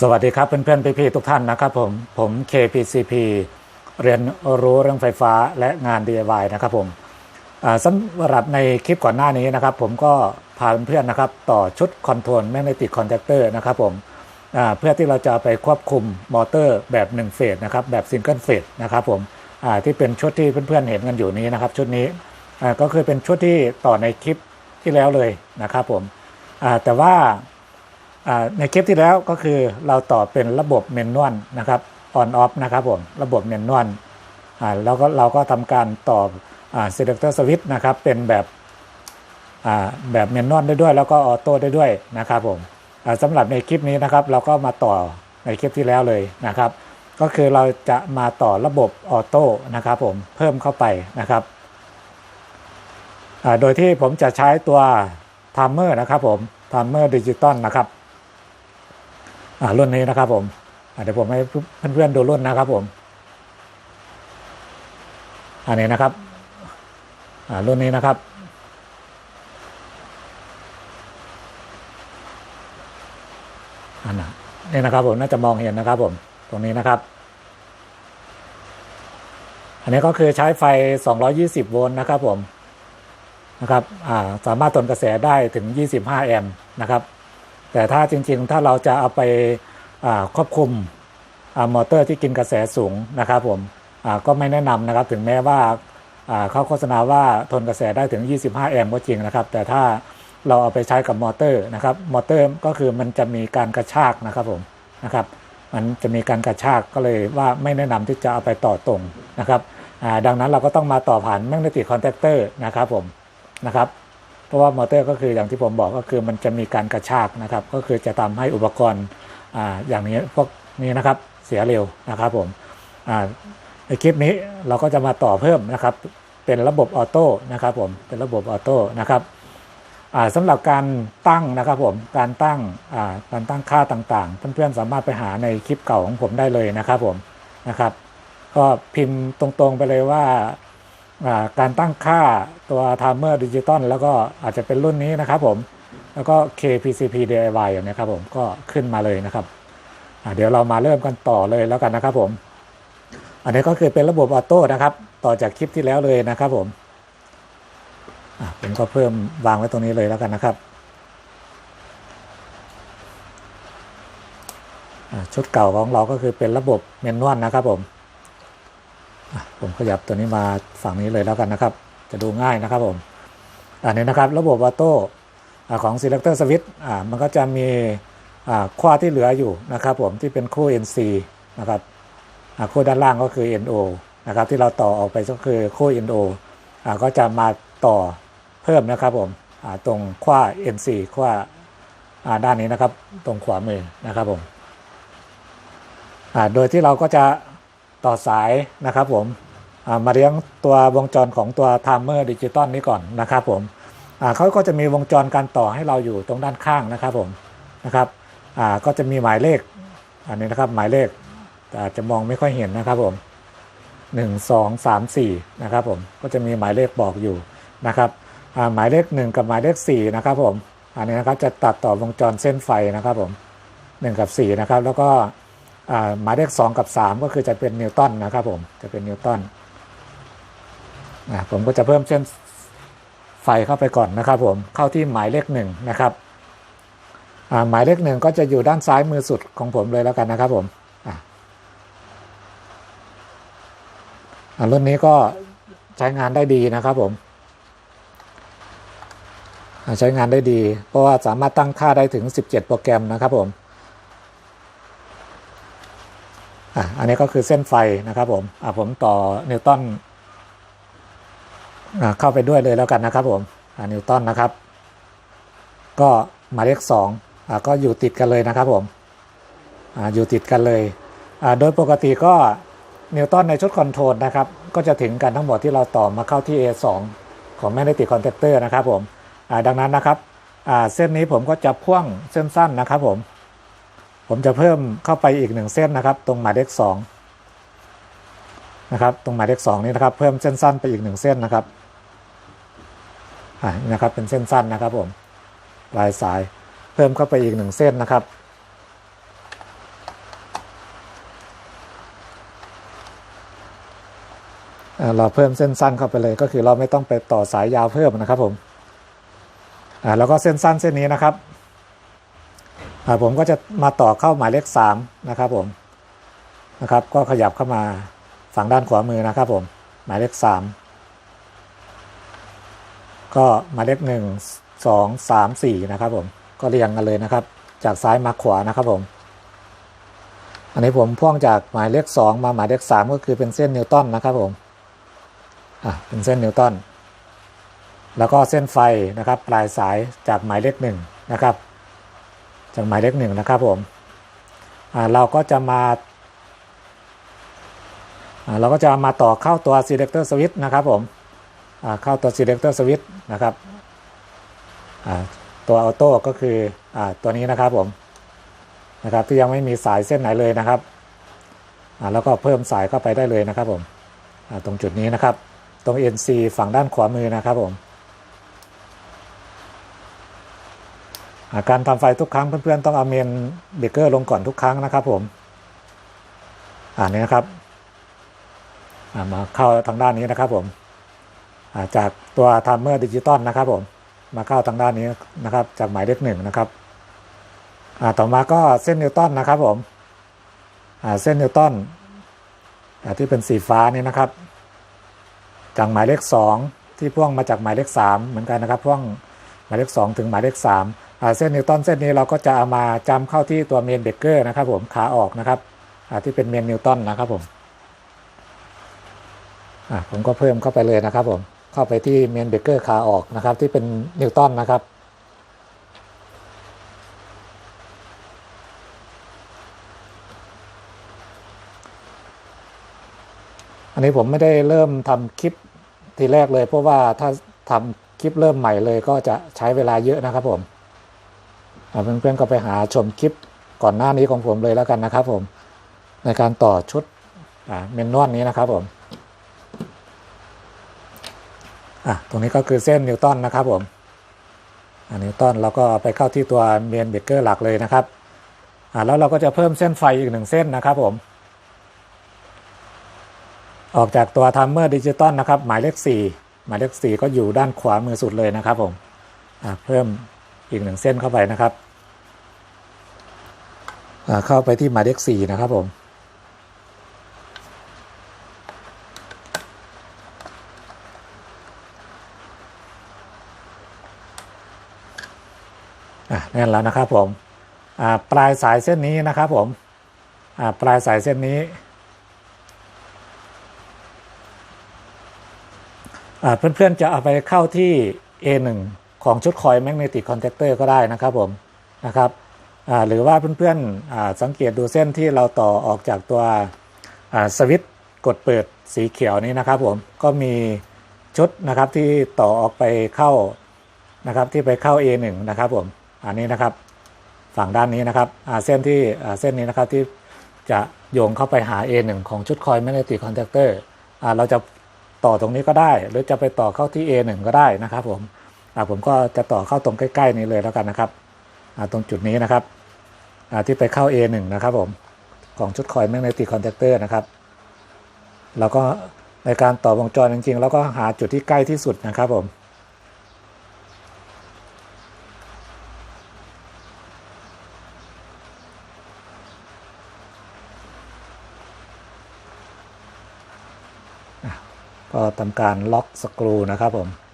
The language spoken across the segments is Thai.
สวัสดีครับเพื่อนๆพี่ๆทุกท่านนะครับผมผม KPCP เรียนรู้เรื่องไฟฟ้าและงาน DIY นะครับผมสำหรับในคลิปก่อนหน้านี้นะครับ ผมก็พาเพื่อนๆนะครับ ต่อชุดคอนโทรลแมกเนติกคอนแทคเตอร์นะครับผมเพื่อที่เราจะไปควบคุมมอเตอร์แบบ1เฟสนะครับแบบซิงเกิลเฟสนะครับผมที่เป็นชุดที่เพื่อนๆเห็นกันอยู่นี้นะครับ ชุดนี้ก็คือเป็นชุดที่ต่อในคลิปที่แล้วเลยนะครับผมแต่ว่า ในคลิปที่แล้วก็คือเราต่อเป็นระบบเมนนวลนะครับออนออฟนะครับผมระบบเมนนวลแล้วก็เราก็ทำการต่ออ selector switch นะครับเป็นแบบแบบเมนนวลได้ด้วย แล้วก็ออโต้ได้ด้วยนะครับผมสำหรับในคลิปนี้นะครับ เราก็มาต่อในคลิปที่แล้วเลยนะครับ ก็คือเราจะมาต่อระบบออโต้นะครับผมเพิ่มเข้าไปนะครับโดยที่ผมจะใช้ตัวท i มเมอร์นะครับผมท i มเมอร์ดิจิตอลนะครับ รุ่นนี้นะครับผมเดี๋ยวผมให้เพื่อนๆดูรุ่นนะครับผม อันนี้นะครับอ่ารุ่นนี้นะครับ อันน่ะนี่นะครับผมน่าจะมองเห็นนะครับ ผมตรงนี้นะครับ อันนี้ก็คือใช้ไฟ 220 โวลต์นะครับผมนะครับอ่าสามารถทนกระแสได้ถึง 25 แอมป์นะครับ แต่ถ้าจริงๆ ถ้าเราจะเอาไปควบคุมอมอเตอร์ที่กินกระแสสูงนะครับผมก็ไม่แนะนำนะครับถึงแม้ว่าเขาโฆษณาว่าทนกระแสได้ถึง 25 แอมป์ก็จริงนะครับ แต่ถ้าเราเอาไปใช้กับมอเตอร์นะครับมอเตอร์ก็คือมันจะมีการกระชากนะครับผมนะครับมันจะมีการกระชากก็เลยว่าไม่แนะนำที่จะเอาไปต่อตรงนะครับดังนั้นเราก็ต้องมาต่อผ่านแมกเนติกคอนแทคเตอร์นะครับผมนะครับ เพราะว่ามอเตอร์ก็คืออย่างที่ผมบอกก็คือมันจะมีการกระชากนะครับ ก็คือจะทำให้อุปกรณ์อ่าอย่างนี้พวกนี้นะครับเสียเร็วนะครับผมอ่าในคลิปนี้เราก็จะมาต่อเพิ่มนะครับ เป็นระบบออโต้นะครับผมเป็นระบบออโต้นะครับสำหรับการตั้งนะครับผมการตั้งการตั้งค่าต่างๆ เพื่อนๆสามารถไปหาในคลิปเก่าของผมได้เลยนะครับผมนะครับ ก็พิมพ์ตรงๆไปเลยว่า การตั้งค่าตัว timer ดิจิตอลแล้วก็อาจจะเป็นรุ่นนี้นะครับผม แล้วก็ KPCP DIY อย่างนี้ครับผมก็ขึ้นมาเลยนะครับ เดี๋ยวเรามาเริ่มกันต่อเลยแล้วกันนะครับผม อันนี้ก็คือเป็นระบบออโต้นะครับ ต่อจากคลิปที่แล้วเลยนะครับผมผมก็เพิ่มวางไว้ตรงนี้เลยแล้วกันนะครับชุดเก่าของเราก็คือเป็นระบบเมนนวลนะครับผม ผมขยับตัวนี้มาฝั่งนี้เลยแล้วกันนะครับ จะดูง่ายนะครับผม อันนี้นะครับระบบออโต้ของ selector switch มันก็จะมีอ่าขั้วที่เหลืออยู่นะครับผมที่เป็นคู่ NC นะครับคู่ด้านล่างก็คือ NO นะครับที่เราต่อออกไปก็คือคู่ NO ก็จะมาต่อเพิ่มนะครับผมตรงขั้ว NC ขั้วอ่าด้านนี้นะครับ ตรงขวามือนะครับผมโดยที่เราก็จะ ต่อสายนะครับผมมาเลี้ยงตัววงจรของตัวไทม์เมอร์ดิจิตอลนี้ก่อนนะครับผมเขาก็จะมีวงจรการต่อให้เราอยู่ตรงด้านข้างนะครับผมนะครับก็จะมีหมายเลขอันนี้นะครับหมายเลขแต่อาจจะมองไม่ค่อยเห็นนะครับผมหนึ่งสองสามสี่นะครับผมก็จะมีหมายเลขบอกอยู่นะครับหมายเลขหนึ่งกับหมายเลขสี่นะครับผมอันนี้นะครับจะตัดต่อวงจรเส้นไฟนะครับผมหนึ่งกับสี่นะครับแล้วก็ หมายเลข2กับ3ก็คือจะเป็นนิวตันนะครับผมจะเป็นนิวตันผมก็จะเพิ่มเส้นไฟเข้าไปก่อนนะครับผมเข้าที่หมายเลขหนึ่งนะครับหมายเลขหนึ่งก็จะอยู่ด้านซ้ายมือสุดของผมเลยแล้วกันนะครับผมรุ่นนี้ก็ใช้งานได้ดีนะครับผมใช้งานได้ดี เพราะว่าสามารถตั้งค่าได้ถึง 17 โปรแกรมนะครับผม อะอันนี้ก็คือเส้นไฟนะครับผมอะผมต่อนิวตันอะเข้าไปด้วยเลยแล้วกันนะครับผมอะนิวตันนะครับ ก็หมายเลขสองอะก็อยู่ติดกันเลยนะครับผมอะอยู่ติดกันเลยอะโดยปกติก็นิวตันในชุดคอนโทรลนะครับ ก็จะถึงกันทั้งหมดที่เราต่อมาเข้าที่ A2 ของแมกเนติกคอนแทคเตอร์นะครับผมอะดังนั้นนะครับอะเส้นนี้ผมก็จะพ่วงเส้นสั้นนะครับผม ผมจะเพิ่มเข้าไปอีกหนึ่งเส้นนะครับ ตรงหมายเลขสองนะครับ ตรงหมายเลขสองนี้นะครับ เพิ่มเส้นสั้นไปอีกหนึ่งเส้นนะครับอ่านะครับ เป็นเส้นสั้นนะครับผมปลายสายเพิ่มเข้าไปอีกหนึ่งเส้นนะครับ เราเพิ่มเส้นสั้นเข้าไปเลยก็คือเราไม่ต้องไปต่อสายยาวเพิ่มนะครับผมแล้วก็เส้นสั้นเส้นนี้นะครับ ผมก็จะมาต่อเข้าหมายเลขสามนะครับผมนะครับ ก็ขยับเข้ามาฝั่งด้านขวามือนะครับผมหมายเลขสามก็หมายเลขหนึ่งสองสามสี่นะครับผมก็เรียงกันเลยนะครับ จากซ้ายมาขวานะครับผม อันนี้ผมพ่วงจากหมายเลขสองมาหมายเลขสามก็คือเป็นเส้นนิวตันนะครับผมอะเป็นเส้นนิวตันแล้วก็เส้นไฟนะครับปลายสายจากหมายเลขหนึ่งนะครับ จากหมายเลขหนึ่งนะครับผมเราก็จะมาเราก็จะมาต่อเข้าตัว selector switch นะครับผมเข้าตัว selector switch นะครับตัวออโต้ก็คืออตัวนี้นะครับผมนะครับที่ยังไม่มีสายเส้นไหนเลยนะครับแล้วก็เพิ่มสายเข้าไปได้เลยนะครับผมตรงจุดนี้นะครับ ตรง NC ฝั่งด้านขวามือนะครับผมอ่า การทำไฟทุกครั้งเพื่อนๆต้องเอาเมนเบเกอร์ลงก่อนทุกครั้งนะครับผมอ่านี้นะครับมาเข้าทางด้านนี้นะครับผมาจากตัวทัมเมอร์ดิจิตอลนะครับผมมาเข้าทางด้านนี้นะครับ จากหมายเลขหนึ่งนะครับต่อมาก็เส้นนิวตันนะครับผมเส้นนิวตันที่เป็นสีฟ้านี่นะครับ จากหมายเลขสองที่พ่วงมาจากหมายเลขสามเหมือนกันนะครับพ่วงหมายเลขสองถึงหมายเลขสามอ่า เส้นนิวตันเส้นนี้เราก็จะเอามาจำเข้าที่ตัวเมนเบเกอร์นะครับผมขาออกนะครับที่เป็นเมนนิวตันนะครับผมผมก็เพิ่มเข้าไปเลยนะครับผมเข้าไปที่เมนเบเกอร์ขาออกนะครับ ที่เป็นนิวตันนะครับอันนี้ผมไม่ได้เริ่มทำคลิปทีแรกเลย เพราะว่าถ้าทำคลิปเริ่มใหม่เลยก็จะใช้เวลาเยอะนะครับผม เพื่อนๆก็ไปหาชมคลิปก่อนหน้านี้ของผมเลยแล้วกันนะครับ ผมในการต่อชุดเมนนวลนี้นะครับผมตรงนี้ก็คือเส้นนิวตันนะครับผมนิวตันเราก็ไปเข้าที่ตัวเมนเบเกอร์หลักเลยนะครับแล้วเราก็จะเพิ่มเส้นไฟอีกหนึ่งเส้นนะครับผมออกจากตัวทัมเมอร์ดิจิตอลนะครับ หมายเลข 4 หมายเลข 4 ก็อยู่ด้านขวามือสุดเลยนะครับผมเพิ่มอีกหนึ่งเส้นเข้าไปนะครับ เข้าไปที่หมายเลข4นะครับผมอะแน่นแล้วนะครับผมปลายสายเส้นนี้นะครับผมปลายสายเส้นนี้เพื่อนๆจะเอาไปเข้าที่ A1 ของชุดคอยแมกเนติกคอนแทคเตอร์ก็ได้นะครับผมนะครับ หรือว่าเพื่อนๆสังเกตดูเส้นที่เราต่อออกจากตัวสวิตช์กดเปิดสีเขียวนี้นะครับผมก็มีชุดนะครับที่ต่อออกไปเข้านะครับที่ไปเข้า A1 นะครับผมอันนี้นะครับฝั่งด้านนี้นะครับเส้นที่เส้นนี้นะครับที่จะโยงเข้าไปหา A1 ของชุดคอยแมกเนติกคอนแทคเตอร์เราจะต่อตรงนี้ก็ได้ หรือจะไปต่อเข้าที่ A1 ก็ได้นะครับผมผมก็จะต่อเข้าตรงใกล้ ๆ นี้เลยแล้วกันนะครับ ตรงจุดนี้นะครับที่ไปเข้า A1 นะครับผมของชุดคอยแมกเนติกคอนแทคเตอร์นะครับแล้วก็ในการต่อวงจรจริงๆ แล้วก็หาจุดที่ใกล้ที่สุดนะครับผมก็ทำการล็อกสกรูนะครับผม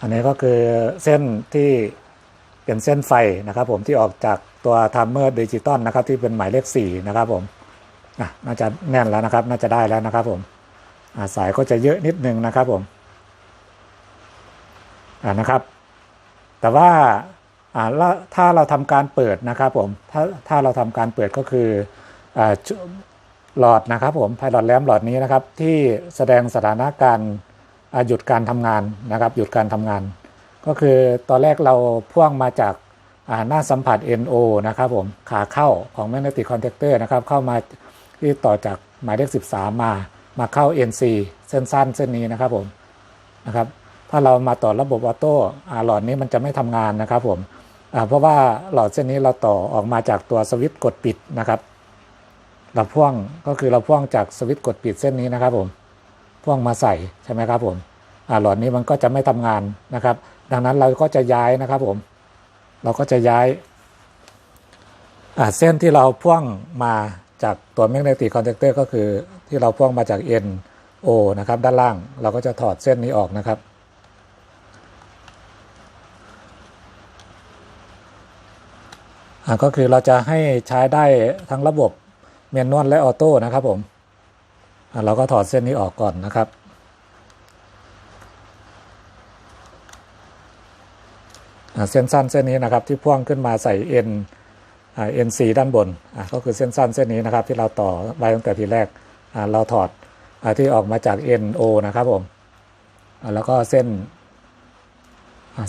อันนี้ก็คือเส้นที่เป็นเส้นไฟนะครับผมที่ออกจากตัวทัมเมอร์ดิจิตอลนะครับที่เป็นหมายเลข4นะครับผมน่าจะแน่นแล้วนะครับ น่าจะได้แล้วนะครับผมสายก็จะเยอะนิดนึงนะครับผมนะครับ แต่ว่าถ้าเราทำการเปิดนะครับผมถ้าถ้าเราทำการเปิดก็คือหลอดนะครับผมไพลอตแลมหลอดนี้นะครับที่แสดงสถานะการอ่า หยุดการทำงานนะครับ หยุดการทำงาน ก็คือตอนแรกเราพ่วงมาจากาหน้าสัมผัส NO นะครับผมขาเข้าของ Magnetic Contactor นะครับ เข้ามาที่ต่อจากหมายเลข 13 มามาเข้า NC เส้นสั้นเส้นนี้นะครับผมนะครับถ้าเรามาต่อระบบออโต้อ่าหลอดนี้มันจะไม่ทำงานนะครับผมเพราะว่าหลอดเส้นนี้เราต่อออกมาจากตัวสวิตช์กดปิดนะครับ เราพ่วงก็คือเราพ่วงจากสวิตช์กดปิดเส้นนี้นะครับผม พ่วงมาใส่ใช่ไหมครับผมอ่าหลอดนี้มันก็จะไม่ทำงานนะครับ ดังนั้นเราก็จะย้ายนะครับผม เราก็จะย้ายอ่าเส้นที่เราพ่วงมาจากตัวแมกเนติกคอนแทคเตอร์ก็คือที่เราพ่วงมาจาก N O นะครับด้านล่างเราก็จะถอดเส้นนี้ออกนะครับอ่าก็คือเราจะให้ใช้ได้ทั้งระบบเมนนวลและออโต้นะครับผม เราก็ถอดเส้นนี้ออกก่อนนะครับ เส้นสั้นเส้นนี้นะครับที่พ่วงขึ้นมาใส่ N อ่า NC ด้านบนก็คือเส้นสั้นเส้นนี้นะครับ ที่เราต่อไว้ตั้งแต่ทีแรกเราถอดอที่ออกมาจาก NO นะครับผมแล้วก็เส้น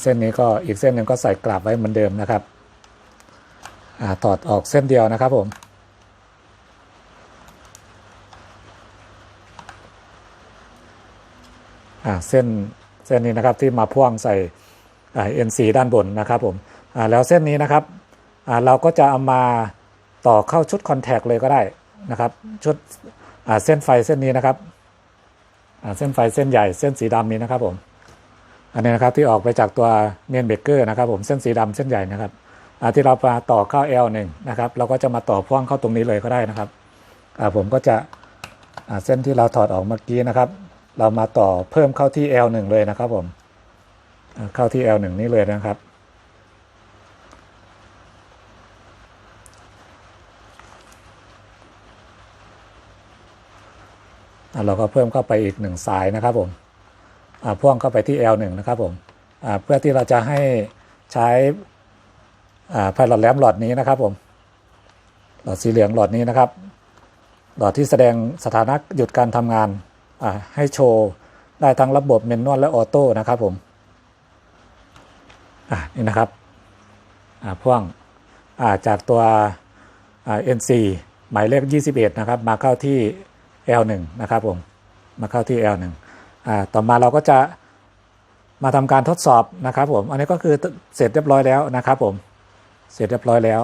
เส้นนี้ก็อีกเส้นหนึ่งก็ใส่กลับไว้เหมือนเดิมนะครับอถอดออกเส้นเดียวนะครับผม อ่า เส้นเส้นนี้นะครับที่มาพ่วงใส่เอ่า NC ด้านบนนะครับผมแล้วเส้นนี้นะครับเราก็จะเอามาต่อเข้าชุดคอนแทคเลยก็ได้นะครับชุดเส้นไฟเส้นนี้นะครับเส้นไฟเส้นใหญ่เส้นสีดำนี้นะครับผมอันนี้นะครับที่ออกไปจากตัวเมนเบเกอร์นะครับผมเส้นสีดำเส้นใหญ่นะครับที่เรามาต่อเข้า L1 นะครับเราก็จะมาต่อพ่วงเข้าตรงนี้เลยก็ได้นะครับผมก็จะเส้นที่เราถอดออกเมื่อกี้นะครับ เรามาต่อเพิ่มเข้าที่ L1 เลยนะครับผม เข้าที่ L1 นี้เลยนะครับ เราก็เพิ่มเข้าไปอีกหนึ่งสายนะครับผมพ่วงเข้าไปที่ L1 นะครับผมเพื่อที่เราจะให้ใช้ไพลอตแลมหลอดนี้นะครับผมหลอดสีเหลืองหลอดนี้นะครับ หลอดที่แสดงสถานะหยุดการทำงาน ให้โชว์ได้ทั้งระบบเมนนวลและออโต้นะครับผมนี่นะครับพ่วงจากตัว NC หมายเลข 21 นะครับ มาเข้าที่ L1 นะครับผม มาเข้าที่ L1 ต่อมาเราก็จะมาทำการทดสอบนะครับผม อันนี้ก็คือเสร็จเรียบร้อยแล้วนะครับผม เสร็จเรียบร้อยแล้ว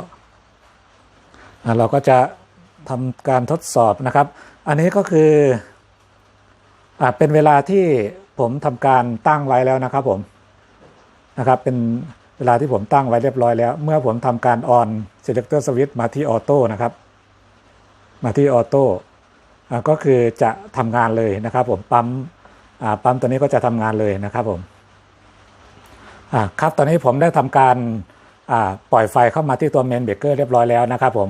เราก็จะทำการทดสอบนะครับ อันนี้ก็คืออ เป็นเวลาที่ผมทำการตั้งไว้แล้วนะครับผมนะครับ เป็นเวลาที่ผมตั้งไว้เรียบร้อยแล้ว เมื่อผมทำการ on selector switch มาที่ออโต้นะครับ มาที่ออโต้ก็คือจะทำงานเลยนะครับ ผมปั๊มปั๊มตัวนี้ก็จะทำงานเลยนะครับผมครับตอนนี้ผมได้ทำการปล่อยไฟเข้ามาที่ตัวเมนเบเกอร์เรียบร้อยแล้วนะครับ ผม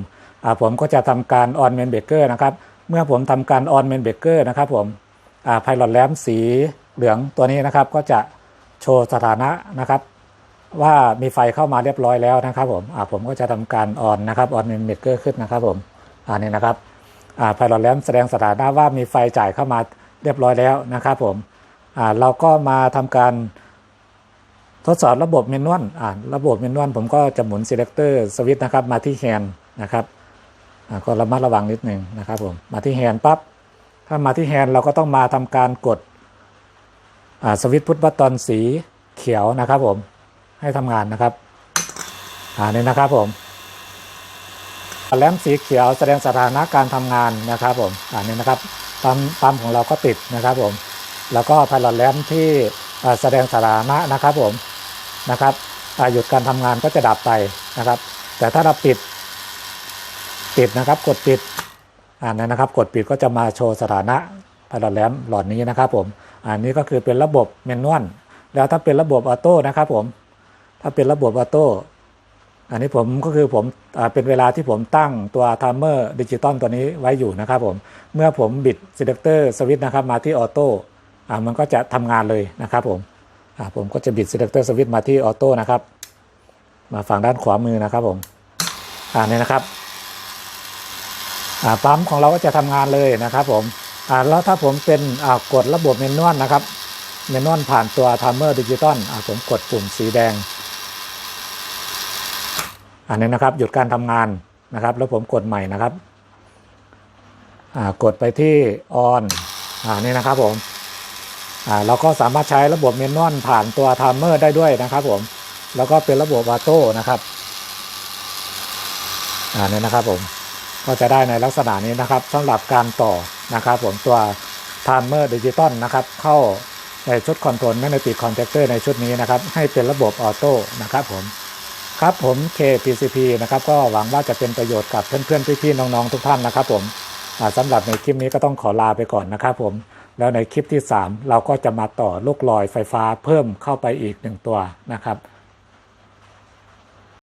ผมก็จะทำการออนเมนเบเกอร์นะครับ เมื่อผมทำการออนเมนเบเกอร์นะครับ ผม ไพลอตแลมสีเหลืองตัวนี้นะครับก็จะโชว์สถานะนะครับ ว่ามีไฟเข้ามาเรียบร้อยแล้วนะครับผมผมก็จะทำการออนนะครับออนเมนเบเกอร์ขึ้นนะครับผมอันนี้นะครับไพลอตแลมแสดงสถานะว่ามีไฟจ่ายเข้ามาเรียบร้อยแล้วนะครับผมเราก็มาทำการทดสอบระบบเมนวลอ่าระบบเมนวลผมก็จะหมุน selector switch นะครับมาที่แฮนนะครับก็ระมัดระวังนิดหนึ่งนะครับผมมาที่แฮนปั๊บ ถ้ามาที่แฮนด์เราก็ต้องมาทำการกดสวิตช์พุทบัตตอนสีเขียวนะครับผมให้ทำงานนะครับอ่านี่นะครับผมแลมสีเขียวแสดงสถานะการทำงานนะครับผมอ่านี่นะครับปั๊มปั๊มของเราก็ติดนะครับผม แล้วก็พาลอตแลมที่แสดงสถานะนะครับผมนะครับหยุดการทำงานก็จะดับไปนะครับ แต่ถ้าเราปิดปิดนะครับกดปิด อ่านนะครับ กดปิดก็จะมาโชว์สถานะพาราแลมหลอดนี้นะครับผม อันนี้ก็คือเป็นระบบเมนนวลแล้วถ้าเป็นระบบออโต้นะครับผม ถ้าเป็นระบบออโต้ อันนี้ผมก็คือผมเป็นเวลาที่ผมตั้งตัวไทม์เมอร์ดิจิตอลตัวนี้ไว้อยู่นะครับผม เมื่อผมบิดซีเลคเตอร์สวิตช์นะครับมาที่ออโต้มันก็จะทำงานเลยนะครับผมผมก็จะบิด selector switch มาที่ออโต้นะครับ มาฝั่งด้านขวามือนะครับผม อ่านี่นะครับ ปั๊มของเราก็จะทำงานเลยนะครับผมแล้วถ้าผมเป็นกดระบบเมนนวลนะครับเมนนวลผ่านตัว timer digital อ่าผมกดปุ่มสีแดง อันนี้นะครับหยุดการทำงานนะครับ แล้วผมกดใหม่นะครับกดไปที่ on อ่านี่นะครับผมเราก็สามารถใช้ระบบเมนนวลผ่านตัวไทม์เมอร์ได้ด้วยนะครับผมแล้วก็เป็นระบบวาโต้นะครับอ่านี่นะครับผม ก็จะได้ในลักษณะนี้นะครับสำหรับการต่อนะครับผมตัว t ท m เมอร์ดิจิตอลนะครับเข้าในชุดคอนโทรลแมกเนติกคอนแทคเตอร์ในชุดนี้นะครับให้เป็นระบบออโต้นะครับผมครับผม KPCP นะครับก็หวังว่าจะเป็นประโยชน์กับเพื่อนๆพี่ๆน้องๆทุกท่านนะครับผมสำหรับในคลิปนี้ก็ต้องขอลาไปก่อนนะครับผมแล้วในคลิปที่ 3 เราก็จะมาต่อลูกลอยไฟฟ้าเพิ่มเข้าไปอีกหนึ่งตัวนะครับ